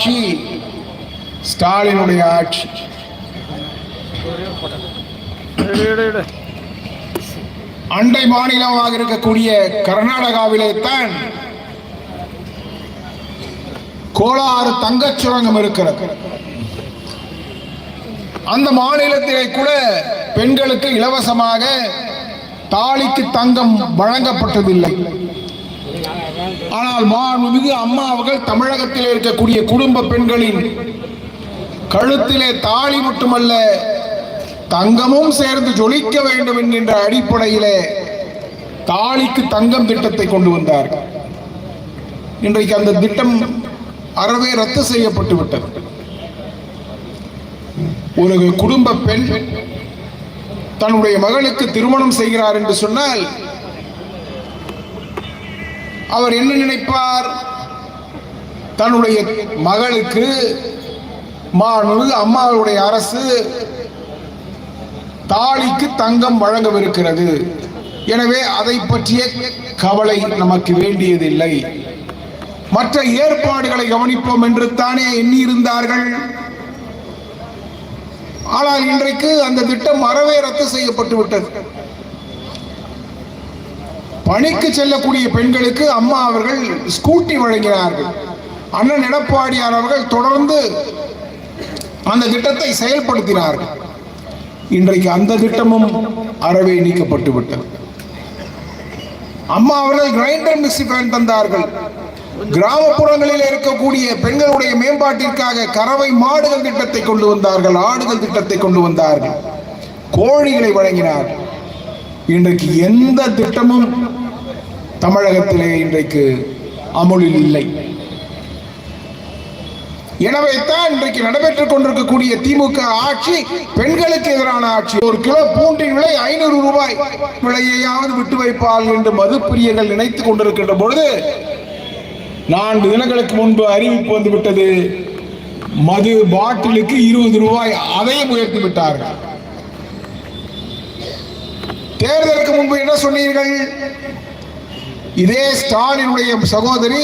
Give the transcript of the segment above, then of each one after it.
ஆட்சி ஸ்டாலினுடைய ஆட்சி. அண்டை மாநிலமாக இருக்கக்கூடிய கர்நாடகாவிலே தான் கோளாறு தங்கச் சுரங்கம் இருக்கிறது. அந்த மாநிலத்திலே கூட பெண்களுக்கு இலவசமாக தாலிக்கு தங்கம் வழங்கப்பட்டதில்லை. ஆனால் மாண்புமிகு அம்மா அவர்கள் தமிழகத்தில் இருக்கக்கூடிய குடும்ப பெண்களின் கழுத்திலே தாலி மட்டுமல்ல தங்கமும் சேர்ந்து ஜொலிக்க வேண்டும் என்கின்ற அடிப்படையிலே தாலிக்கு தங்கம் திட்டத்தை கொண்டு வந்தார்கள். இன்றைக்கு அந்த திட்டம் அறவே ரத்து செய்யப்பட்டு விட்டது. ஒரு குடும்ப பெண் தன்னுடைய மகளுக்கு திருமணம் செய்கிறார் என்று சொன்னால் அவர் என்ன நினைப்பார்? தன்னுடைய மகளுக்கு மாண்புமிகு அம்மாவுடைய அரசு தாலிக்கு தங்கம் வழங்கவிருக்கிறது. எனவே அதை பற்றிய கவலை நமக்கு வேண்டியதில்லை. மற்ற ஏற்பாடுகளை கவனிப்போம் என்று தானே எண்ணியிருந்தார்கள். ஆனால் இன்றைக்கு அந்த திட்டம் அறவே ரத்து செய்யப்பட்டு விட்டது பணிக்கு செல்லக்கூடிய பெண்களுக்கு அம்மா அவர்கள் ஸ்கூட்டி வழங்கினார்கள். அண்ணன் எடப்பாடியார் அவர்கள் தொடர்ந்து அந்த திட்டத்தை செயல்படுத்தினார்கள். இன்றைக்கு அந்த திட்டமும் அறவே நீக்கப்பட்டு விட்டது. அம்மா அவர்கள் கிரைண்டர் மிக்சி ஃபேன் தந்தார்கள். கிராமப்புறங்களில் இருக்கக்கூடிய பெண்களுடைய மேம்பாட்டிற்காக கறவை மாடுகள் திட்டத்தை கொண்டு வந்தார்கள் ஆடுகள் திட்டத்தை கொண்டு வந்தார்கள். கோழிகளை வழங்கினார்கள். இன்றைக்கு எந்த திட்டமும் தமிழகத்திலே இன்றைக்கு அமுலில் இல்லை. எனவே தான் இன்றைக்கு நடைபெற்றுக் கொண்டிருக்கக்கூடிய திமுக ஆட்சி பெண்களுக்கு எதிரான ஆட்சி. ஒரு கிலோ பூண்டின் விலை ஐநூறு ரூபாய். விலையையாவது விட்டு வைப்பால் என்று மதுப்பிரியர்கள் நினைத்துக் கொண்டிருக்கின்ற பொழுது நான்கு தினங்களுக்கு முன்பு அறிவிப்பு வந்துவிட்டது. மது பாட்டிலுக்கு இருபது ரூபாய். அதையும் உயர்த்தி விட்டார்கள். தேர்தலுக்கு முன்பு என்ன சொன்னீர்கள்? இதே ஸ்டாலினுடைய சகோதரி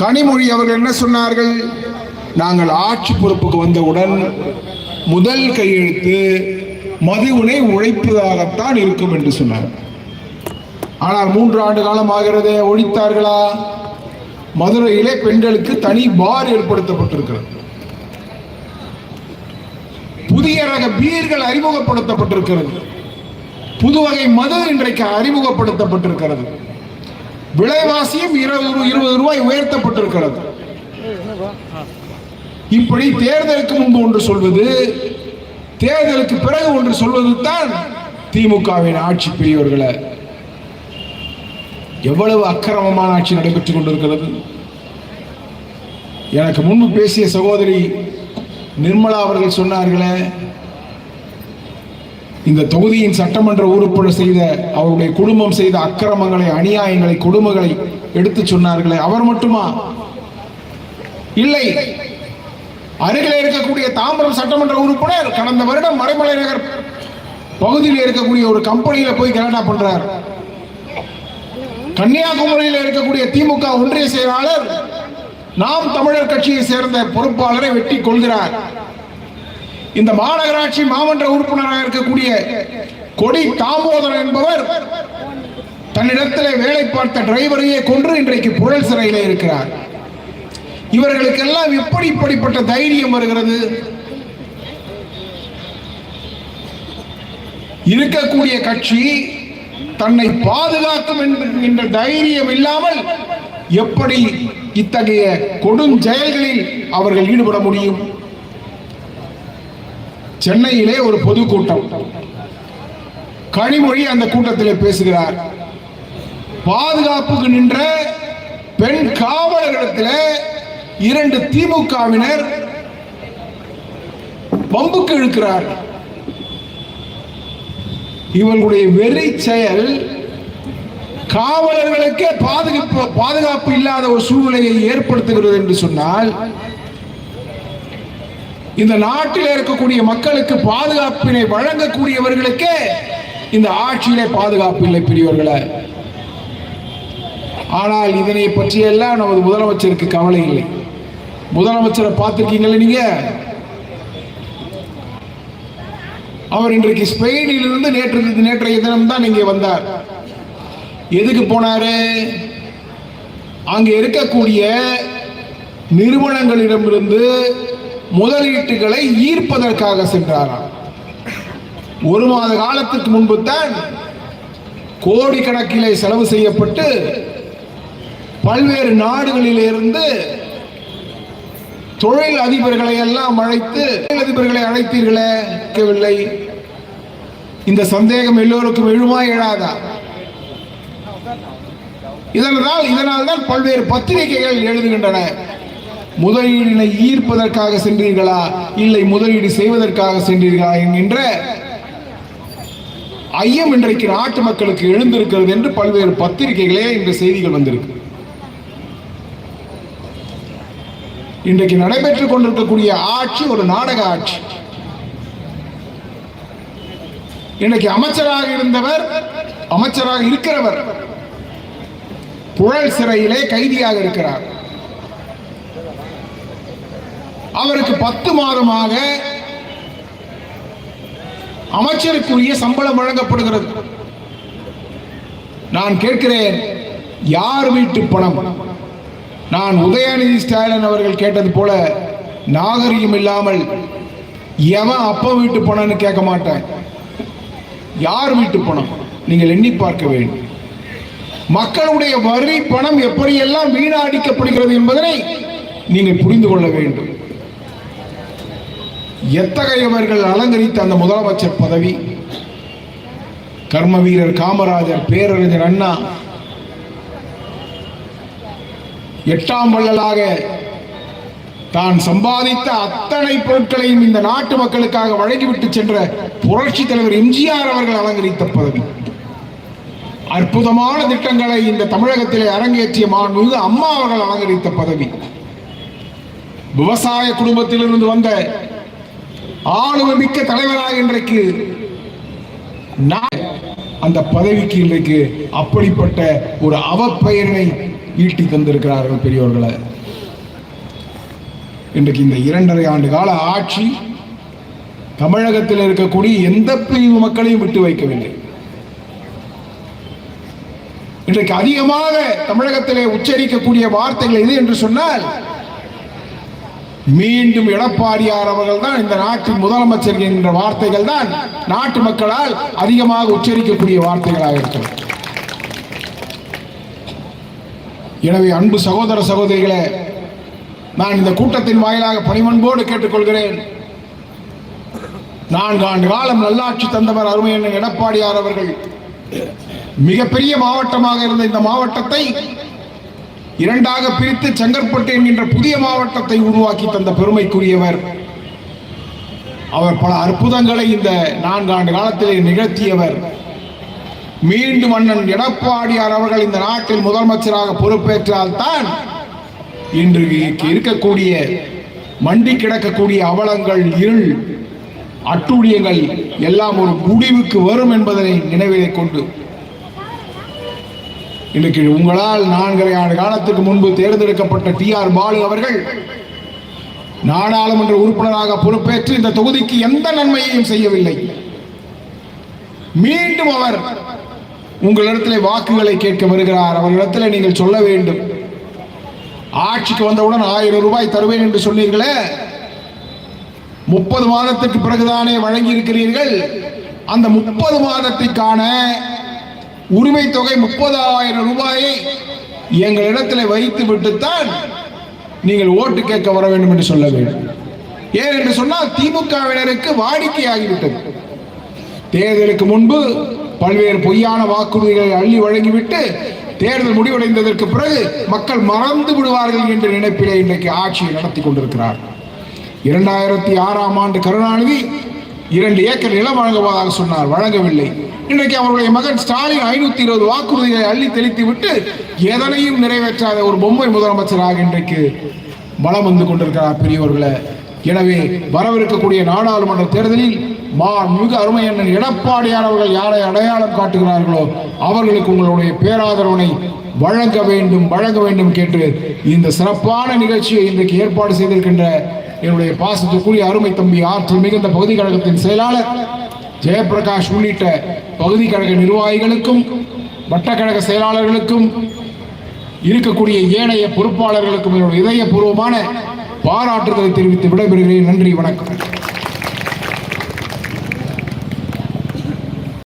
கனிமொழி அவர்கள் என்ன சொன்னார்கள்? நாங்கள் ஆட்சி பொறுப்புக்கு வந்தவுடன் முதல் கையெழுத்து மதுவினை உழைப்பதாகத்தான் இருக்கும் என்று சொன்னார். ஆனால் மூன்று ஆண்டு காலம் ஆகிறதே ஒழித்தார்களா? மதுரையிலே பெண்களுக்கு தனி பார் ஏற்படுத்தப்பட்டிருக்கிறது. புதிய ரக பீர்கள் அறிமுகப்படுத்தப்பட்டிருக்கிறது. புதுவகை மது இன்றைக்கு அறிமுகப்படுத்தப்பட்டிருக்கிறது. விலைவாசியும் இருபது இருபது ரூபாய் உயர்த்தப்பட்டிருக்கிறது. இப்படி தேர்தலுக்கு முன்பு ஒன்று சொல்வது தேர்தலுக்கு பிறகு ஒன்று சொல்வது தான் திமுகவின் ஆட்சி பெரியவர்களை எவ்வளவு அக்கிரமமான ஆட்சி நடைபெற்றுக் கொண்டிருக்கிறது. எனக்கு முன்பு பேசிய சகோதரி நிர்மலா அவர்கள் சொன்னார்களே இந்த தொகுதியின் சட்டமன்ற உறுப்பினர் செய்த அவருடைய குடும்பம் செய்த அக்கிரமங்களை அநியாயங்களை கொடுமைகளை எடுத்து சொன்னார்களே அவர் மட்டுமா? இல்லை. அருகில் இருக்கக்கூடிய தாம்பரம் சட்டமன்ற உறுப்பினர் கடந்த வருடம் மறைமலை நகர் பகுதியில் இருக்கக்கூடிய ஒரு கம்பெனியில போய் கனடா பண்றார். கன்னியாகுமரியில் இருக்கக்கூடிய திமுக ஒன்றிய செயலாளர் நாம் தமிழர் கட்சியை சேர்ந்த பொறுப்பாளரை வெட்டி கொள்கிறார். இந்த மாநகராட்சி மாமன்ற உறுப்பினராக இருக்கக்கூடிய கொடி தாமோதரன் என்பவர் தன்னிடத்திலே வேலை பார்த்த டிரைவரையே கொன்று இன்றைக்கு புழல் சிறையில் இருக்கிறார். இவர்களுக்கெல்லாம் எப்படி இப்படிப்பட்ட தைரியம் வருகிறது? இருக்கக்கூடிய கட்சி தன்னை பாதுகாக்கும் என்கின்ற தைரியம் இல்லாமல் எப்படி இத்தகைய கொடுஞ்செயல்களில் அவர்கள் ஈடுபட முடியும்? சென்னையிலே ஒரு பொதுக்கூட்டம். கனிமொழி அந்த கூட்டத்தில் பேசுகிறார். பாதுகாப்புக்கு நின்ற பெண் காவலர்களிடத்தில் இரண்டு திமுகவினர் பம்புக்கு இழுக்கிறார். இவர்களுடைய வெறி செயல் காவலர்களுக்கே பாதுகாப்பு பாதுகாப்பு இல்லாத ஒரு சூழ்நிலையை ஏற்படுத்துகிறது என்று சொன்னால் இந்த நாட்டில் இருக்கக்கூடிய மக்களுக்கு பாதுகாப்பினை வழங்கக்கூடியவர்களுக்கே இந்த ஆட்சியிலே பாதுகாப்பு இல்லை பெரியவர்களை. ஆனால் இதனை பற்றியெல்லாம் நமது முதலமைச்சருக்கு கவலை இல்லை. முதலமைச்சரை பார்த்துருக்கீங்களே நீங்க? அவர் இன்றைக்கு ஸ்பெயினில் இருந்து நேற்று நேற்றைய தினம் தான் இங்கே வந்தார். எதுக்கு போனாரு? அங்கே இருக்கக்கூடிய நிறுவனங்களிடமிருந்து முதலீட்டுகளை ஈர்ப்பதற்காக சென்றாராம். ஒரு மாத காலத்துக்கு முன்பு தான் கோடிக்கணக்கிலே செலவு செய்யப்பட்டு பல்வேறு நாடுகளிலிருந்து தொழில் அதிபர்களை எல்லாம் அழைத்து தொழில் அதிபர்களை அழைத்தீர்களே கேட்கவில்லை. இந்த சந்தேகம் எல்லோருக்கும் எழுமா எழாதா? இதனால் இதனால் தான் பல்வேறு பத்திரிகைகள் எழுதுகின்றன. முதலீடினை ஈர்ப்பதற்காக சென்றீர்களா? இல்லை முதலீடு செய்வதற்காக சென்றீர்களா என்கின்ற ஐயம் இன்றைக்கு நாட்டு மக்களுக்கு எழுந்திருக்கிறது என்று பல்வேறு பத்திரிகைகளே இந்த செய்திகள் வந்திருக்கு. இன்றைக்கு நடைபெற்றுக் கொண்டிருக்கக்கூடிய ஆட்சி ஒரு நாடக ஆட்சி. இன்னைக்கு அமைச்சராக இருந்தவர் அமைச்சராக இருக்கிறவர் புழல் சிறையிலே கைதியாக இருக்கிறார். அவருக்கு பத்து மாதமாக அமைச்சருக்குரிய சம்பளம் வழங்கப்படுகிறது. நான் கேட்கிறேன் யார் வீட்டு பணம்? நான் உதயநிதி ஸ்டாலின் அவர்கள் கேட்டது போல நாகரிகம் இல்லாமல் எவன் அப்ப வீட்டு பணம்னு கேட்க மாட்டேன். யார் வீட்டு பணம்? நீங்கள் எண்ணி பார்க்க வேண்டும். மக்களுடைய வரி பணம் எப்படியெல்லாம் வீணாடிக்கப்படுகிறது என்பதனை நீங்கள் புரிந்து கொள்ள வேண்டும். எத்தகையவர்கள் அலங்கரித்த அந்த முதலமைச்சர் பதவி? கர்ம வீரர் காமராஜர் பேரறிஞர் அண்ணா. எட்டாம் வள்ளலாக தான் சம்பாதித்த அத்தனை பொருட்களையும் இந்த நாட்டு மக்களுக்காக வழங்கிவிட்டு சென்ற புரட்சி தலைவர் எம்ஜிஆர் அவர்கள் அலங்கரித்த பதவி. அற்புதமான திட்டங்களை இந்த தமிழகத்திலே அரங்கேற்றிய மாண்புமிகு அம்மா அவர்கள் அலங்கரித்த பதவி. விவசாய குடும்பத்திலிருந்து வந்த ஆளுமை மிக்க தலைவராக இன்றைக்கு நான் அந்த பதவிக்கு இன்றைக்கு அப்படிப்பட்ட ஒரு அவப்பெயரினை ஈட்டி தந்திருக்கிறார்கள் பெரியோர்களை. இன்றைக்கு இந்த இரண்டரை ஆண்டு கால ஆட்சி தமிழகத்தில் இருக்கக்கூடிய எந்த பிரிவு மக்களையும் விட்டு வைக்கவில்லை. இன்றைக்கு அதிகமாக தமிழகத்திலே உச்சரிக்கக்கூடிய வார்த்தைகள் எது என்று சொன்னால் மீண்டும் எடப்பாடியார் அவர்கள் தான் இந்த நாட்டின் முதலமைச்சர் என்ற வார்த்தைகள் தான் நாட்டு மக்களால் அதிகமாக உச்சரிக்கக்கூடிய வார்த்தைகளாக இருக்கிறது. எனவே அன்பு சகோதர சகோதரிகளே நான் இந்த கூட்டத்தின் வாயிலாக பணிமன்போடு கேட்டுக்கொள்கிறேன். நான்கு ஆண்டு காலம் நல்லாட்சி தந்தவர் அருமையண்ணன் எடப்பாடியார் அவர்கள் மிகப்பெரிய மாவட்டமாக இருந்த இந்த மாவட்டத்தை இரண்டாக பிரித்து செங்கற்பட்டு என்கின்ற புதிய மாவட்டத்தை உருவாக்கி தந்த பெருமைக்குரியவர். அவர் பல அற்புதங்களை இந்த நான்கு ஆண்டு காலத்திலே நிகழ்த்தியவர். மீண்டும் அண்ணன் எடப்பாடியார் அவர்கள் இந்த நாட்டில் முதலமைச்சராக பொறுப்பேற்றால் தான் இன்று இருக்கக்கூடிய மண்டி கிடக்கக்கூடிய அவலங்கள் இருள் அட்டூழியங்கள் எல்லாம் ஒரு முடிவுக்கு வரும் என்பதனை நினைவிலே கொண்டு இன்னைக்கு உங்களால் நான்கரை ஆண்டு காலத்துக்கு முன்பு தேர்ந்தெடுக்கப்பட்ட டி ஆர் பாலு அவர்கள் நாடாளுமன்ற உறுப்பினராக பொறுப்பேற்று இந்த தொகுதிக்கு எந்த நன்மையையும் செய்யவில்லை. மீண்டும் அவர் உங்களிடத்தில் வாக்குகளை கேட்க வருகிறார். அவர்களிடத்தில் நீங்கள் சொல்ல வேண்டும். ஆட்சிக்கு வந்தவுடன் ஆயிரம் ரூபாய் தருவேன் என்று சொன்னீர்களே. முப்பது மாதத்துக்கு பிறகுதானே வழங்கி இருக்கிறீர்கள் அந்த முப்பது மாதத்திற்கான உரிமை தொகை முப்பதாயிரம் ரூபாயை எங்களிடத்தில் வைத்து விட்டுத்தான் நீங்கள் ஓட்டு கேட்க வர வேண்டும் என்று சொல்ல வேண்டும். ஏன் என்று சொன்னால் திமுகவினருக்கு வாடிக்கையாகிவிட்டது. தேர்தலுக்கு முன்பு பல்வேறு பொய்யான வாக்குறுதிகளை அள்ளி வழங்கிவிட்டு தேர்தல் முடிவடைந்ததற்கு பிறகு மக்கள் மறந்து விடுவார்கள் என்ற நினைப்பிலே இன்றைக்கு ஆட்சியை நடத்தி கொண்டிருக்கிறார் இரண்டாயிரத்தி ஆறாம் ஆண்டு கருணாநிதி இரண்டு ஏக்கர் நிலம் வழங்குவதாக சொன்னார். வழங்கவில்லை. இன்றைக்கு அவருடைய மகன் ஸ்டாலின் ஐநூத்தி இருபது வாக்குறுதிகளை அள்ளி தெளித்து விட்டு எதனையும் நிறைவேற்றாத ஒரு பொம்மை முதலமைச்சராக இன்றைக்கு பலம் வந்து கொண்டிருக்கிறார் பெரியவர்களை எனவே வரவிருக்கக்கூடிய நாடாளுமன்ற தேர்தலில் மா மிக அருமை அண்ணன் எடப்பாடியார் அவர்கள் யாரை அடையாளம் காட்டுகிறார்களோ அவர்களுக்கு உங்களுடைய பேராதரவனை வழங்க வேண்டும் வழங்க வேண்டும் கேட்டு இந்த சிறப்பான நிகழ்ச்சியை இன்றைக்கு ஏற்பாடு செய்திருக்கின்ற என்னுடைய பாசத்துக்குரிய அருமை தம்பி ஆற்றல் மிகுந்த பகுதி கழகத்தின் செயலாளர் ஜெயபிரகாஷ் உள்ளிட்ட பகுதி கழக நிர்வாகிகளுக்கும் வட்டக்கழக செயலாளர்களுக்கும் இருக்கக்கூடிய ஏனைய பொறுப்பாளர்களுக்கும் என்னுடைய இதயபூர்வமான பாராட்டுதலை தெரிவித்து விடைபெறுகிறேன். நன்றி வணக்கம்.